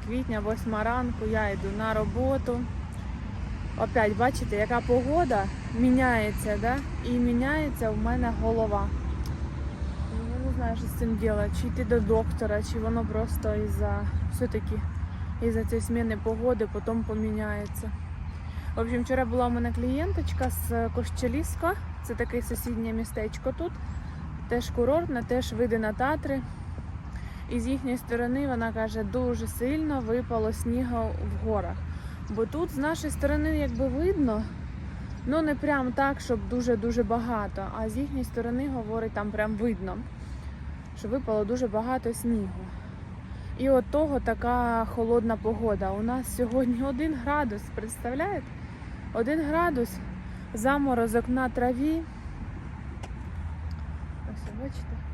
квітня, 8 ранку, я йду на роботу. Опять бачите, яка погода міняється, да? і міняється в мене голова. Я не знаю, що з цим робити, чи йти до доктора, чи воно просто із-за все-таки із-за цієї зміни погоди потім поміняється. В общем, вчора була у мене клієнточка з Кощеліска, це таке сусіднє містечко тут, теж курортне, теж види на Татри. І з їхньої сторони вона каже, дуже сильно випало снігу в горах. Бо тут з нашої сторони якби видно, ну не прям так, щоб дуже-дуже багато. А з їхньої сторони говорить, там прям видно, що випало дуже багато снігу. І от того така холодна погода. У нас сьогодні один градус, представляєте? Один градус, заморозок на траві. Ось, бачите?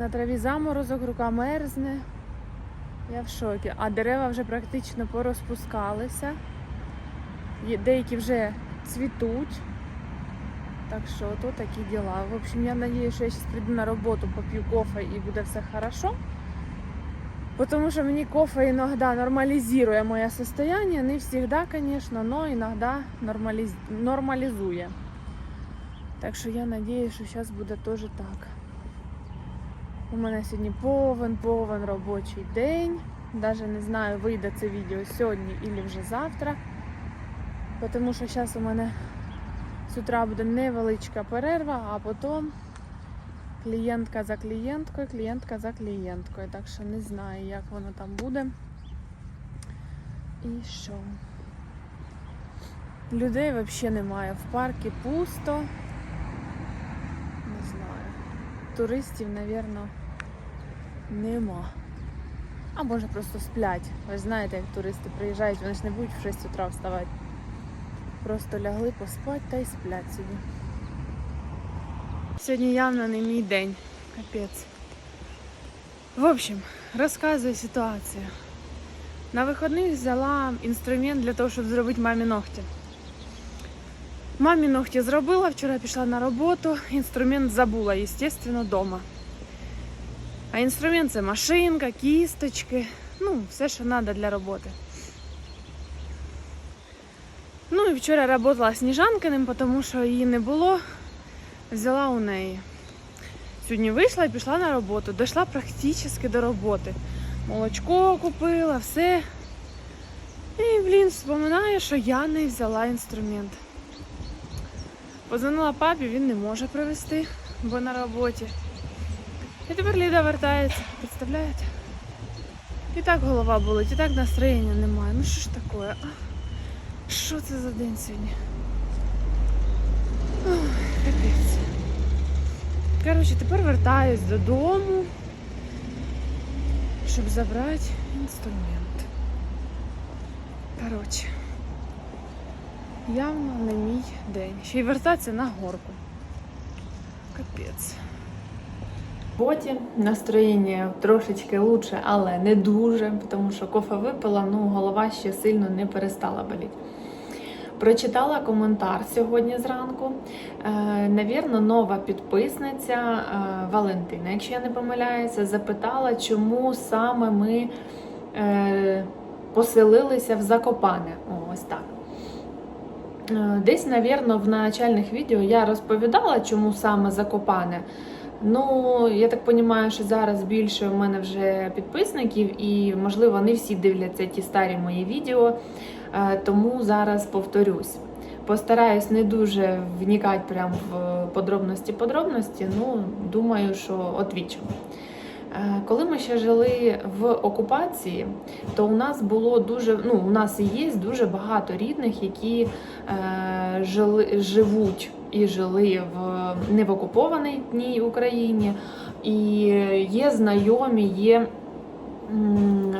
На траві заморозок, рука мерзне. Я в шокі. А дерева вже практично порозпускалися. Деякі вже цвітуть. Так що то такі діла. В общем, я надіюсь, що я зараз прийду на роботу, поп'ю кофе і буде все хорошо. Потому что мне кофе иногда нормализирует мое состояние. Не всегда, конечно, но иногда нормализ... нормализує. Так що я надіюсь, що зараз буде теж так. У мене сьогодні повен, повен робочий день. Даже не знаю, вийде це відео сьогодні або вже завтра. Тому що зараз у мене з утра буде невеличка перерва, а потім клієнтка за клієнткою, клієнтка за клієнткою. Так що не знаю, як воно там буде. І що? Людей взагалі немає. В парку пусто. Не знаю. Туристів, напевно, нема. А може просто сплять. Ви ж знаєте, як туристи приїжджають, вони ж не будуть в 6 утра вставати. Просто лягли поспати та й сплять собі. Сьогодні явно не мій день. Капець. В общем, розказую ситуацію. На вихідних взяла інструмент для того, щоб зробити мамі ногті. Мамі ногті зробила, вчора пішла на роботу, інструмент забула, естественно, вдома. А інструмент це машинка, кісточки, ну, все, що треба для роботи. Ну і вчора працювала Сніжанкиним, тому що її не було взяла у неї. Сьогодні вийшла і пішла на роботу. Дійшла практично до роботи. Молочко купила, все. І, блін, вспоминаю, що я не взяла інструмент. Позвонила папі, він не може привезти, бо на роботі. І тепер Ліда вертається, представляєте? І так голова болить, і так настроєння немає. Ну що ж таке? Що це за день сьогодні? Капець. Коротше, тепер вертаюсь додому, щоб забрати інструмент. Коротше, явно не мій день. Ще й вертатися на горку. Капець. Потім настроєння трошечки лучше, але не дуже, тому що кофе випила, ну голова ще сильно не перестала боліти. Прочитала коментар сьогодні зранку. Е, навірно, нова підписниця е, Валентина, якщо я не помиляюся, запитала, чому саме ми е, поселилися в Закопане. Ось так. Десь, навірно, в начальних відео я розповідала, чому саме Закопане. Ну, я так розумію, що зараз більше в мене вже підписників, і, можливо, не всі дивляться ті старі мої відео, е, тому зараз повторюсь. Постараюсь не дуже вникати прямо в подробності-подробності, ну, думаю, що отвічу. Е, Коли ми ще жили в окупації, то у нас було дуже, ну, у нас і є дуже багато рідних, які е, жили, живуть і жили в не в окупованій дній Україні, і є знайомі, є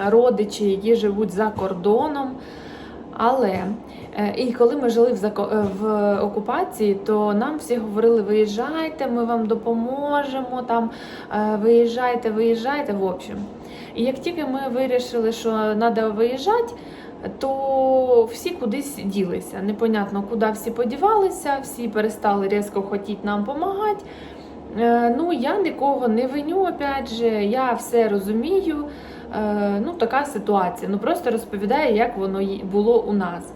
родичі, які живуть за кордоном. Але е, і коли ми жили в е, в окупації, то нам всі говорили: виїжджайте, ми вам допоможемо. Там е, виїжджайте, виїжджайте. В общем. І як тільки ми вирішили, що треба виїжджати, то всі кудись ділися. Непонятно, куди всі подівалися, всі перестали різко хотіти нам допомагати. Ну, я нікого не виню, опять же, я все розумію. е, ну, така ситуація. Ну просто розповідаю, як воно було у нас.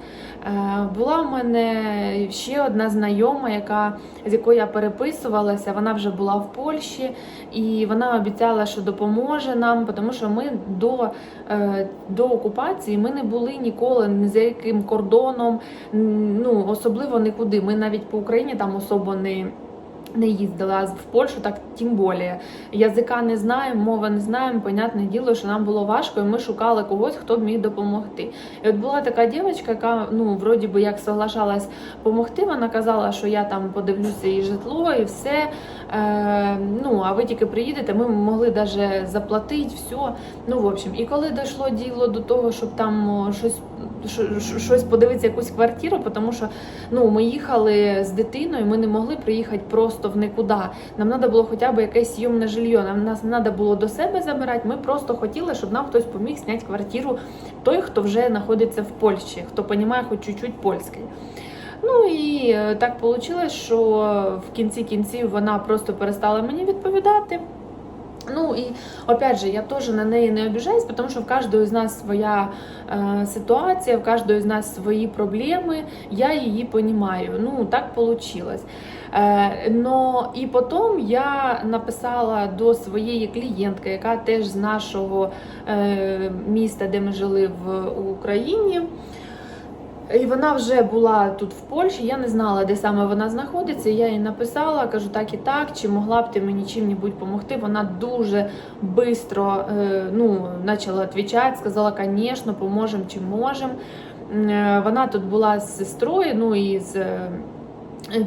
Е, була в мене ще одна знайома, яка, з якою я переписувалася. Вона вже була в Польщі, і вона обіцяла, що допоможе нам, тому що ми до, е, до окупації ми не були ніколи ні за яким кордоном, ну особливо нікуди. Ми навіть по Україні там особо не. Не їздила в Польщу так тим більше. Язика не знаємо, мова не знаємо. Понятне діло, що нам було важко, і ми шукали когось, хто б міг допомогти. І от була така дівчинка, яка ну вроді би як соглашалась допомогти. Вона казала, що я там подивлюся її житло і все. Е, ну а ви тільки приїдете, ми могли навіть заплатити все. Ну в общем, і коли дійшло діло до того, щоб там щось що- що- щось подивитися, якусь квартиру, тому що ну ми їхали з дитиною, ми не могли приїхати просто в нікуди. Нам треба було хоча б якесь зйомне жилье. Нам нас треба було до себе забирати. Ми просто хотіли, щоб нам хтось поміг зняти квартиру. Той, хто вже знаходиться в Польщі, хто розуміє хоч чуть-чуть польський. Ну і е, так вийшло, що в кінці кінців вона просто перестала мені відповідати. Ну і опять же, я теж на неї не обіжаюсь, тому що в кожного з нас своя е, ситуація, в кожного з нас свої проблеми. Я її розумію. Ну так вийшло. Е, но і потім я написала до своєї клієнтки, яка теж з нашого е, міста, де ми жили в Україні. І вона вже була тут в Польщі. Я не знала, де саме вона знаходиться. Я їй написала, кажу так і так, чи могла б ти мені чим-небудь допомогти. Вона дуже швидко ну, почала відповідати, сказала, звісно, поможемо чи можемо. Е, Вона тут була з сестрою, ну і з. е,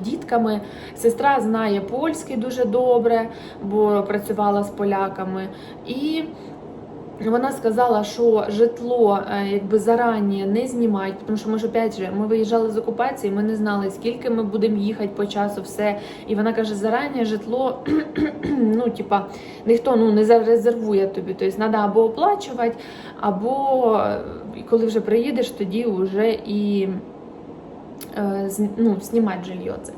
Дітками сестра знає польський дуже добре, бо працювала з поляками. І вона сказала, що житло е, якби зарані не знімають, тому що ми ж опять же ми виїжджали з окупації, ми не знали, скільки ми будемо їхати по часу, все. І вона каже, зарані житло, ну типа, ніхто ну не зарезервує тобі. Тобто треба або оплачувати, або е, коли вже приїдеш, тоді вже і е, ну, знімати жилье це.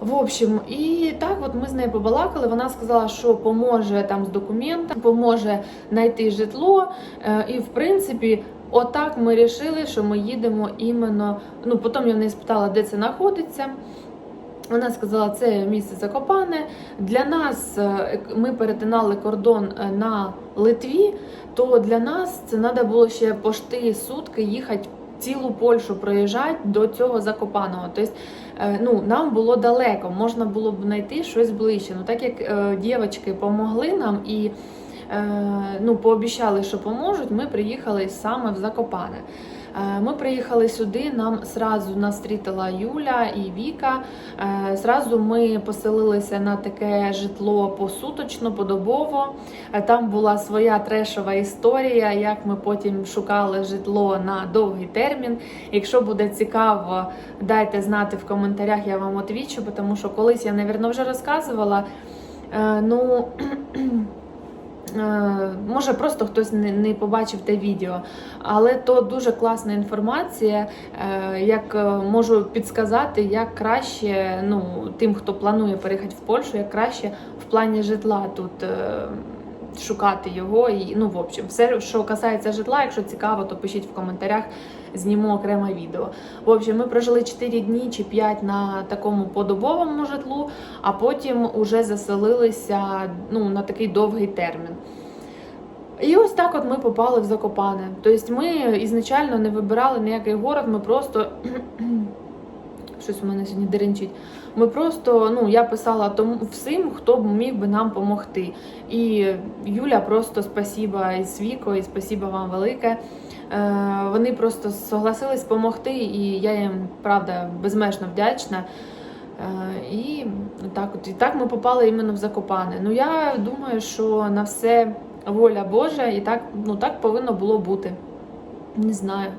В общем, і так от ми з нею побалакали. Вона сказала, що поможе там з документами, поможе знайти житло. Е, І в принципі, отак ми вирішили, що ми їдемо іменно. Ну, потім я в неї спитала, де це знаходиться. Вона сказала, це місце Закопане. Для нас е, ми перетинали кордон е, на Литві, то для нас це треба було ще пошти сутки їхати цілу Польщу проїжджати до цього Закопаного. Тобто, е, ну, нам було далеко, можна було б знайти щось ближче. Ну, так як е, дівчатки допомогли нам і е, ну, пообіцяли, що поможуть, ми приїхали саме в Закопане. Е, Ми приїхали сюди, нам сразу нас зустріла Юля і Віка. Е, Зразу ми поселилися на таке житло посуточно, подобово. Е, Там була своя трешова історія, як ми потім шукали житло на довгий термін. Якщо буде цікаво, дайте знати в коментарях, я вам отвічу, тому що колись я, навірно, вже розказувала. Е, Ну, Е, Може, просто хтось не, побачив те відео, але то дуже класна інформація, е, як е, можу підсказати, як краще ну, тим, хто планує переїхати в Польщу, як краще в плані житла тут е, шукати його. І, ну, в общем, все, що касається житла, якщо цікаво, то пишіть в коментарях, зніму окреме відео. В общем, ми прожили 4 дні чи 5 на такому подобовому житлу, а потім уже заселилися ну, на такий довгий термін. І ось так от ми попали в Закопане. Тобто ми ізначально не вибирали ніякий город, ми просто. Щось у мене сьогодні деренчить. Ми просто, ну, я писала тому всім, хто б міг би нам допомогти. І Юля просто спасіба і Свіко, і спасіба вам велике. Е, вони просто согласились допомогти, і я їм, правда, безмежно вдячна. Е, і так, от, і так ми попали іменно в Закопане. Ну я думаю, що на все воля Божа, і так, ну, так повинно було бути. Не знаю.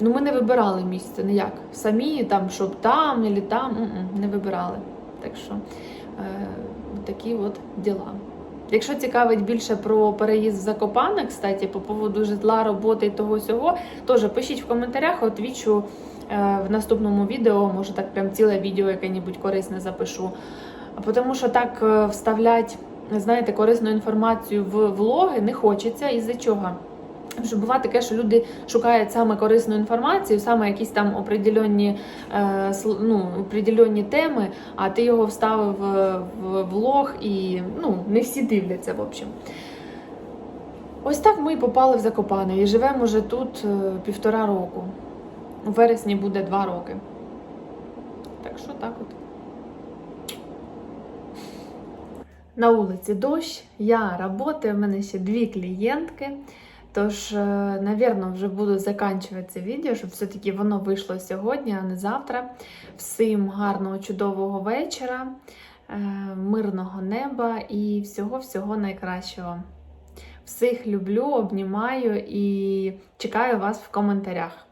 Ну, ми не вибирали місце ніяк. Самі там, щоб там, або там, не вибирали. Так що е, такі от діла. Якщо цікавить більше про переїзд в Закопане, кстати, по поводу житла, роботи і того сього, теж пишіть в коментарях, отвічу е, в наступному відео, може так прям ціле відео яке-небудь корисне запишу. Тому що так е, вставлять знаєте, корисну інформацію в влоги не хочеться. Із-за чого? Що буває таке, що люди шукають саме корисну інформацію, саме якісь там определенні, е, ну, определенні теми, а ти його вставив в, в влог і ну, не всі дивляться, в общем. Ось так ми і попали в Закопане і живемо вже тут е, півтора року. У вересні буде два роки. Так що так от. На вулиці дощ, я працюю, в мене ще дві клієнтки. Тож, е, вже буду заканчувати це відео, щоб все-таки воно вийшло сьогодні, а не завтра. Всім гарного, чудового вечора, е, мирного неба і всього-всього найкращого. Всіх люблю, обнімаю і чекаю вас в коментарях.